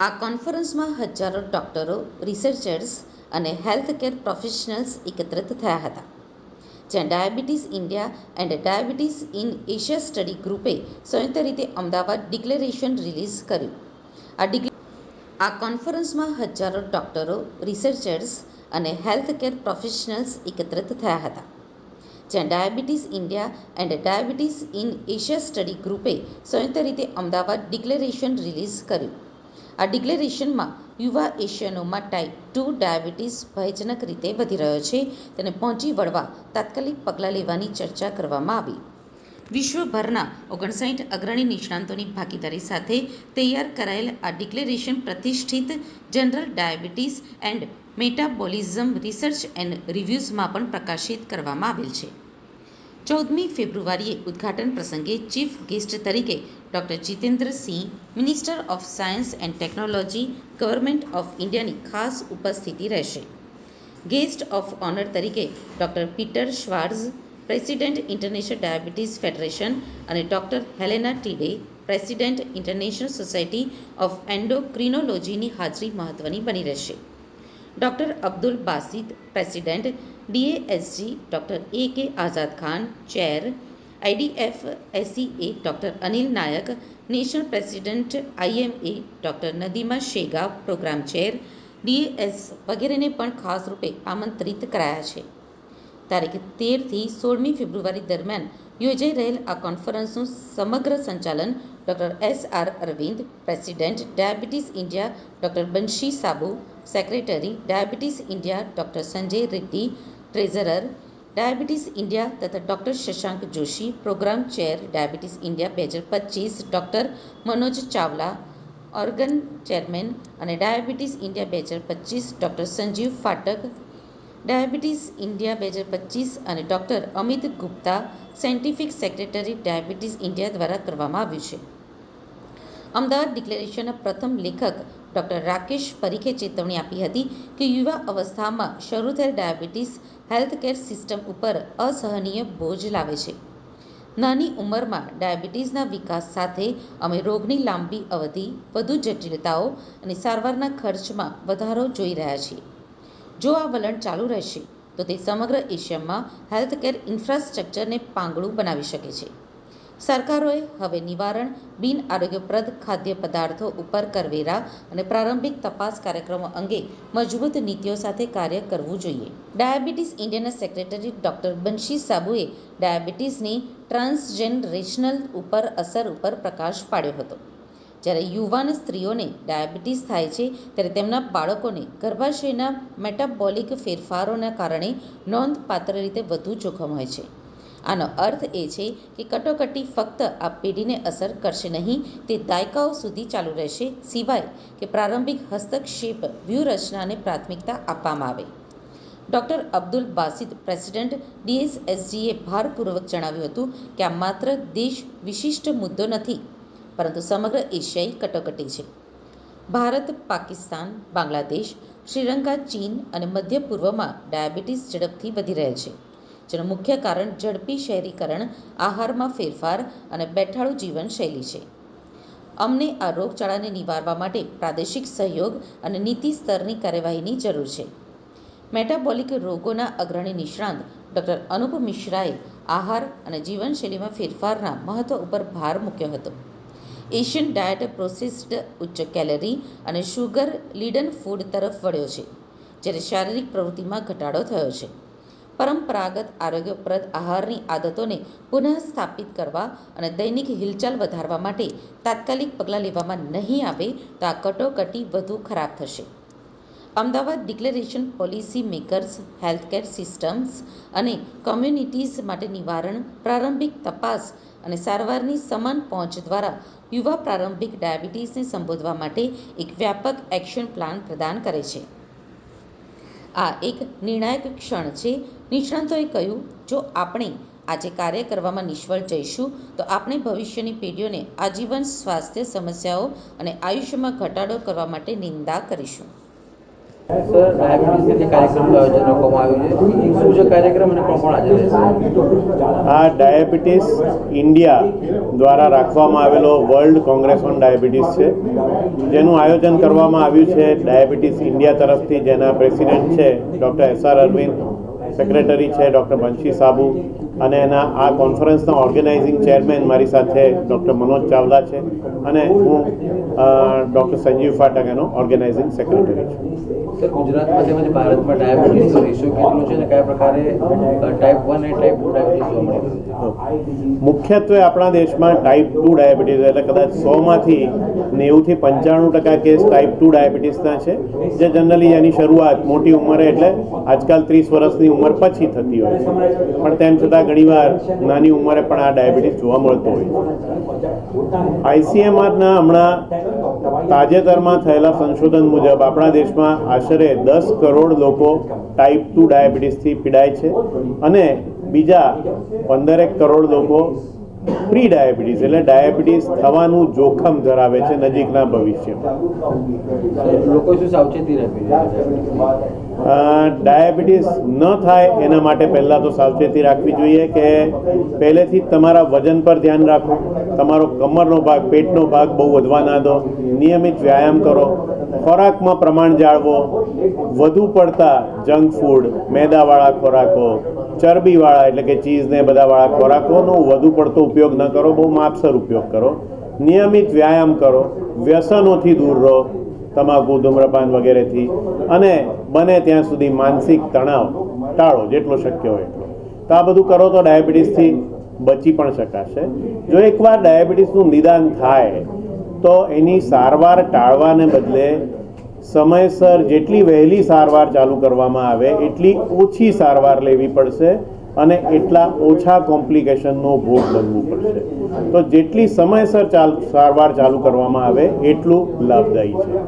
આ કોન્ફરન્સમાં હજારો ડોક્ટરો, રિસર્ચર્સ અને હેલ્થકેર પ્રોફેશનલ્સ એકત્રિત થયા હતા. જ્યાં diabetes India and diabetes in Asia study ગ્રુપે સંયુક્ત રીતે અમદાવાદ ડિક્લેરેશન રિલીઝ કર્યું. આ આ કોન્ફરન્સમાં હજારો ડોક્ટરો, રિસર્ચર્સ અને હેલ્થકેર પ્રોફેશનલ્સ એકત્રિત થયા હતા. જ્યાં diabetes India and diabetes in Asia study ગ્રુપે સંયુક્ત રીતે અમદાવાદ ડિક્લેરેશન રિલીઝ કર્યું. આ ડિક્લેરેશનમાં યુવા એશિયનોમાં ટાઇપ ટુ ડાયાબિટીસ ભયજનક રીતે વધી રહ્યો છે તેને પહોંચી વળવા તાત્કાલિક પગલાં લેવાની ચર્ચા કરવામાં આવી. વિશ્વભરના ઓગણસાઠ અગ્રણી નિષ્ણાતોની ભાગીદારી સાથે તૈયાર કરાયેલ આ ડિક્લેરેશન પ્રતિષ્ઠિત journal diabetes and metabolism research and રિવ્યૂઝમાં પણ પ્રકાશિત કરવામાં આવેલ છે. ચૌદમી ફેબ્રુઆરીએ ઉદ્ઘાટન પ્રસંગે ચીફ ગેસ્ટ તરીકે doctor Jitendra Singh, minister of science and technology, government of ઇન્ડિયાની ખાસ ઉપસ્થિતિ રહેશે. ગેસ્ટ ઓફ ઓનર તરીકે doctor Peter Schwarz, president international diabetes federation અને doctor Helena Tiede, president international society of એન્ડોક્રિનોલોજીની હાજરી મહત્વની બની રહેશે. Doctor Abdul Basid president, DAASG doctor A K Azad Khan, chair, IDFACA doctor Anil Nayak, national president IMA doctor Nadima Shegaon, program chair, DS વગેરેને પણ ખાસ રૂપે આમંત્રિત કરાયા છે. તારીખ તેરથી સોળમી ફેબ્રુઆરી દરમિયાન યોજાઈ રહેલ આ કોન્ફરન્સનું સમગ્ર સંચાલન doctor S R Arvind, president, diabetes India doctor Banshi Sabu, secretary, diabetes India doctor Sanjay Reddy, treasurer, diabetes India તથા doctor Shashank Joshi, program chair, diabetes India બે હજાર પચ્ચીસ doctor Manoj Chawla, organ chairman અને diabetes India બે હજાર પચ્ચીસ doctor Sanjeev ફાટક, diabetes India બે હજાર પચ્ચીસ અને doctor Amit Gupta, scientific secretary diabetes India દ્વારા કરવામાં આવ્યું છે. અમદાવાદ ડિક્લેરેશનના પ્રથમ લેખક ડોક્ટર રાકેશ પરીખે ચેતવણી આપી હતી કે યુવા અવસ્થામાં શરૂ થયેલ ડાયાબિટીસ હેલ્થકેર સિસ્ટમ ઉપર અસહનીય બોજ લાવે છે. નાની ઉંમરમાં ડાયાબિટીસના વિકાસ સાથે અમે રોગની લાંબી અવધિ, વધુ જટિલતાઓ અને સારવારના ખર્ચમાં વધારો જોઈ રહ્યા છીએ. જો આ વલણ ચાલુ રહેશે તો તે સમગ્ર એશિયામાં હેલ્થકેર ઇન્ફ્રાસ્ટ્રક્ચરને પાંગળું બનાવી શકે છે. સરકારોએ હવે નિવારણ, બિનઆરોગ્યપ્રદ ખાદ્યપદાર્થો ઉપર કરવેરા અને પ્રારંભિક તપાસ કાર્યક્રમો અંગે મજબૂત નીતિઓ સાથે કાર્ય કરવું જોઈએ. ડાયાબિટીસ ઇન્ડિયાના સેક્રેટરી ડોક્ટર બંશી સાબુએ ડાયાબિટીસની ટ્રાન્સજેનરેશનલ ઉપર અસર ઉપર પ્રકાશ પાડ્યો હતો. જ્યારે યુવાન સ્ત્રીઓને ડાયાબિટીસ થાય છે ત્યારે તેમના બાળકોને ગર્ભાશયના મેટાબોલિક ફેરફારોના કારણે નોંધપાત્ર રીતે વધુ જોખમ હોય છે. આનો અર્થ એ છે કે કટોકટી ફક્ત આ પેઢીને અસર કરશે નહીં તે દાયકાઓ સુધી ચાલુ રહેશે સિવાય કે પ્રારંભિક હસ્તક્ષેપ વ્યૂહરચનાને પ્રાથમિકતા આપવામાં આવે. ડોક્ટર અબ્દુલ બાસિત, પ્રેસિડેન્ટ, ડીએસએસજીએ ભારપૂર્વક જણાવ્યું હતું કે આ માત્ર દેશ વિશિષ્ટ મુદ્દો નથી પરંતુ સમગ્ર એશિયાઈ કટોકટી છે. ભારત, પાકિસ્તાન, બાંગ્લાદેશ, શ્રીલંકા, ચીન અને મધ્ય પૂર્વમાં ડાયાબિટીસ ઝડપથી વધી રહે છે. જેનું મુખ્ય કારણ ઝડપી શહેરીકરણ, આહારમાં ફેરફાર અને બેઠાડુ જીવનશૈલી છે. અમને આ રોગચાળાને નિવારવા માટે પ્રાદેશિક સહયોગ અને નીતિ સ્તરની કાર્યવાહીની જરૂર છે. મેટાબોલિક રોગોના અગ્રણી નિષ્ણાંત ડૉક્ટર અનુપ મિશ્રાએ આહાર અને જીવનશૈલીમાં ફેરફારના મહત્વ ઉપર ભાર મૂક્યો હતો. એશિયન ડાયટ પ્રોસેસ્ડ, ઉચ્ચ કેલરી અને શુગર-લીડન ફૂડ તરફ વળ્યો છે, જ્યારે શારીરિક પ્રવૃત્તિમાં ઘટાડો થયો છે. પરંપરાગત આરોગ્યપ્રદ આહારની આદતોને પુનઃસ્થાપિત કરવા અને દૈનિક હિલચાલ વધારવા માટે તાત્કાલિક પગલાં લેવામાં નહીં આવે તો આ કટોકટી વધુ ખરાબ થશે. Ahmedabad declaration policy makers, healthcare systems અને કોમ્યુનિટીઝ માટે નિવારણ, પ્રારંભિક તપાસ અને સારવારની સમાન પહોંચ દ્વારા યુવા પ્રારંભિક ડાયાબિટીસને સંબોધવા માટે એક વ્યાપક એક્શન પ્લાન પ્રદાન કરે છે. આ એક નિર્ણાયક ક્ષણ છે નિષ્ણાતોએ કહ્યું, જો આપણે આજે કાર્ય કરવામાં નિષ્ફળ જઈશું તો આપણે ભવિષ્યની પેઢીઓને આજીવન સ્વાસ્થ્ય સમસ્યાઓ અને આયુષ્યમાં ઘટાડો કરવા માટે નિંદા કરીશું. આ ડાયાબિટીસ ઇન્ડિયા દ્વારા રાખવામાં આવેલો વર્લ્ડ કોંગ્રેસ ઓન ડાયાબિટીસ છે. જેનું આયોજન કરવામાં આવ્યું છે ડાયાબિટીસ ઇન્ડિયા તરફથી, જેના પ્રેસિડેન્ટ છે doctor S R Arvind, secretary છે ડૉક્ટર બંશી સાબુ અને એના આ કોન્ફરન્સના ઓર્ગેનાઇઝિંગ ચેરમેન મારી સાથે ડૉક્ટર મનોજ ચાવલા છે અને હું ડૉક્ટર સંજીવ ફાટક એનો ઓર્ગેનાઇઝિંગ સેક્રેટરી છું ગુજરાતમાં તેમજ ભારતમાં ડાયાબિટીસનો રેશિયો કેટલો છે અને કયા પ્રકારે ટાઈપ વન અને ટાઈપ ટુ ડાયાબિટીસ જોવા મળી મુખ્યત્વે આપણા દેશમાં ટાઈપ ટુ ડાયાબિટીસ એટલે કદાચ સોમાંથી નેવુંથી પંચાણું ટકા કેસ ટાઈપ ટુ ડાયાબિટીસના છે જે જનરલી એની શરૂઆત મોટી ઉંમરે એટલે આજકાલ ત્રીસ વર્ષની ઉંમર પછી થતી હોય છે. પણ તેમ છતાં ઘણીવાર નાની ઉંમરે પણ આ ડાયાબિટીસ જોવા મળતો હોય આઈસીએમઆરના હમણાં તાજેતરમાં થયેલા સંશોધન મુજબ આપણા દેશમાં આશરે દસ કરોડ લોકો ટાઈપ ટુ ડાયાબિટીસથી પીડાય છે અને બીજા પંદરેક કરોડ લોકો પ્રી ડાયાબિટીસ એટલે ડાયાબિટીસ થવાનું જોખમ ધરાવે છે નજીકના ભવિષ્યમાં. લોકો શું સાવચેતી રાખવી ડાયાબિટીસ ન થાય એના માટે પહેલાં તો સાવચેતી રાખવી જોઈએ કે પહેલેથી જ તમારા વજન પર ધ્યાન રાખો. તમારો કમરનો ભાગ, પેટનો ભાગ બહુ વધવા ના દો. નિયમિત વ્યાયામ કરો. ખોરાકમાં પ્રમાણ જાળવો. વધુ પડતા જંક ફૂડ, મેદાવાળા ખોરાકો, ચરબીવાળા એટલે કે ચીઝને બધાવાળા ખોરાકોનો વધુ પડતો ઉપયોગ ન કરો. બહુ માપસર ઉપયોગ કરો. નિયમિત વ્યાયામ કરો. વ્યસનોથી દૂર રહો. તમાકુ, ધૂમ્રપાન વગેરેથી. અને બને ત્યાં સુધી માનસિક તણાવ ટાળો જેટલો શક્ય હોય એટલો. તો આ બધું કરો તો ડાયાબિટીસથી બચી પણ શકાશે. જો એકવાર ડાયાબિટીસનું નિદાન થાય, તો એની સારવાર ટાળવાને બદલે સમયસર જેટલી વહેલી સારવાર ચાલુ કરવામાં આવે, એટલી ઓછી સારવાર લેવી પડશે અને એટલા ઓછા કોમ્પ્લિકેશનનો ભોગ બનવું પડશે. તો જેટલી સમયસર ચાલ, સારવાર ચાલુ કરવામાં આવે, એટલું લાભદાયી છે.